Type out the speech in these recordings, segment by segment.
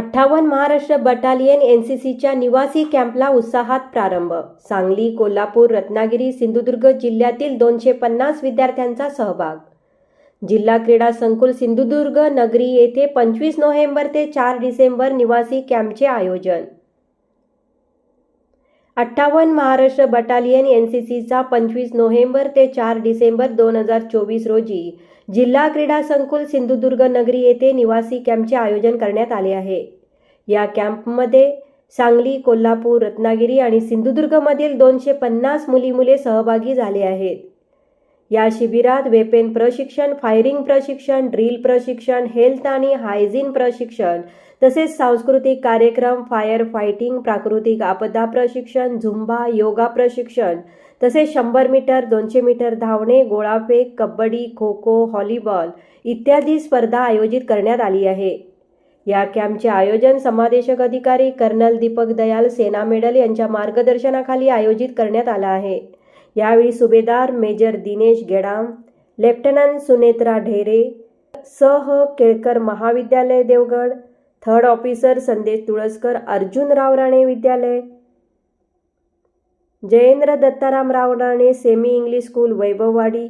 अठ्ठावन्न Maharashtra battalion N C सीच्या निवासी कॅम्पला उत्साहात प्रारंभ. सांगली कोल्हापूर रत्नागिरी सिंधुदुर्ग जिल्ह्यातील दोनशे पन्नास विद्यार्थ्यांचा सहभाग. जिल्हा क्रीडा संकुल सिंधुदुर्ग नगरी येथे पंचवीस नोव्हेंबर ते चार डिसेंबर निवासी कॅम्पचे आयोजन. अठ्ठावन्न महाराष्ट्र बटालियन एन सी सीचा पंचवीस नोव्हेंबर ते चार डिसेंबर दोन हजार चोवीस रोजी जिल्हा क्रीडा संकुल सिंधुदुर्ग नगरी येथे निवासी कॅम्पचे आयोजन करण्यात आले आहे. या कॅम्पमध्ये सांगली कोल्हापूर रत्नागिरी आणि सिंधुदुर्गमधील दोनशे पन्नास मुली मुले सहभागी झाले आहेत. या शिबिरात वेपेन प्रशिक्षण फायरिंग प्रशिक्षण ड्रिल प्रशिक्षण हेल्थ आणि हायजीन प्रशिक्षण तसेच सांस्कृतिक कार्यक्रम फायर फायटिंग प्राकृतिक आपदा प्रशिक्षण झुंबा योगा प्रशिक्षण तसेच शंभर मीटर दोनशे मीटर धावणे गोळाफेक कबड्डी खो खो हॉलीबॉल इत्यादी स्पर्धा आयोजित करण्यात आली आहे. या कॅम्पचे आयोजन समादेशक अधिकारी कर्नल दीपक दयाल सेना मेडल यांच्या मार्गदर्शनाखाली आयोजित करण्यात आला आहे. यावेळी सुभेदार मेजर दिनेश गेडाम लेफ्टनंट सुनेत्रा ढेरे सह केळकर महाविद्यालय देवगड थर्ड ऑफिसर संदेश Tulaskar Arjunrao Rane Vidyalaya Jayendra Dattaram Rao Rane semi English school Vaibhavwadi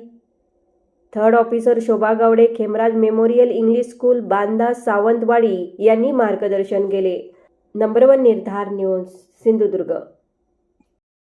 third officer Shobha Gawade Khemraj memorial English school Banda Sawantwadi यांनी मार्गदर्शन केले. Number one Nirdhar news Sindhudurg.